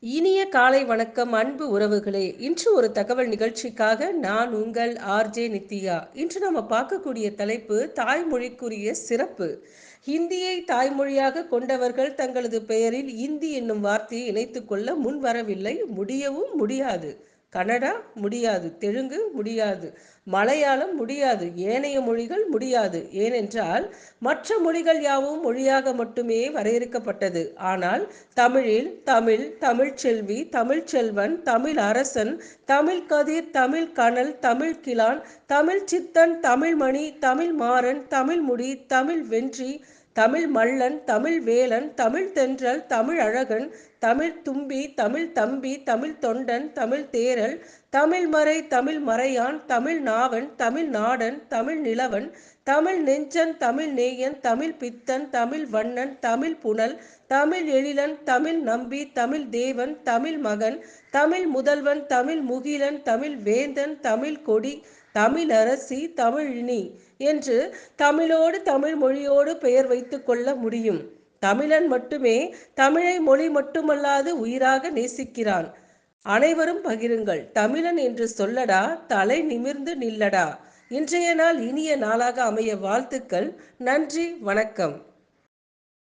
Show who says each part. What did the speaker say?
Speaker 1: இனிய காலை வணக்கம் அன்பு உறவுகளே. இன்று ஒரு தகவல் நிகழ்ச்சிக்காக நான் உங்கள் ஆர்ஜே நித்யா. இன்று நம்ம பார்க்கக்கூடிய தலைப்பு தாய்மொழிக்குரிய சிறப்பு. ஹிந்தியை தாய்மொழியாக கொண்டவர்கள் தங்களது பெயரில் இந்தி என்னும் வார்த்தையை இணைத்துக்கொள்ள முன் வரவில்லை முடியவும் முடியாது. கன்னடா முடியாது தெலுங்கு முடியாது மலையாளம் முடியாது ஏனைய மொழிகள் முடியாது. ஏனென்றால் மற்ற மொழிகள் யாவும் மொழியாக மட்டுமே வரையறுக்கப்பட்டது. ஆனால் தமிழில் தமிழ் தமிழ்ச்செல்வி தமிழ்ச்செல்வன் தமிழ் அரசன் தமிழ் கதிர் தமிழ் கனல் தமிழ் கிளான் தமிழ் சித்தன் தமிழ்மணி தமிழ் மாறன் தமிழ் முடி தமிழ் வென்றி தமிழ் மல்லன் தமிழ் வேலன் தமிழ் தென்றல் தமிழ் அழகன் தமிழ் தும்பி தமிழ் தம்பி தமிழ் தொண்டன் தமிழ் தேரல் தமிழ் மறை தமிழ் மறையான் தமிழ் நாவன் தமிழ் நாடன் தமிழ் நிலவன் தமிழ் நெஞ்சன் தமிழ் நேயன் தமிழ் பித்தன் தமிழ் வண்ணன் தமிழ் புனல் தமிழ் எழிலன் தமிழ் நம்பி தமிழ் தேவன் தமிழ் மகன் தமிழ் முதல்வன் தமிழ் முகிலன் தமிழ் வேந்தன் தமிழ் கொடி தமிழ் அரசி தமிழினி என்று தமிழோடு தமிழ் மொழியோடு பெயர் வைத்து கொள்ள முடியும். தமிழன் மட்டுமே தமிழை மொழி மட்டுமல்லாது உயிராக நேசிக்கிறான். அனைவரும் பகிருங்கள். தமிழன் என்று சொல்லடா தலை நிமிர்ந்து நில்லடா. இன்றைய நாள் இனிய நாளாக அமைய வாழ்த்துக்கள். நன்றி வணக்கம்.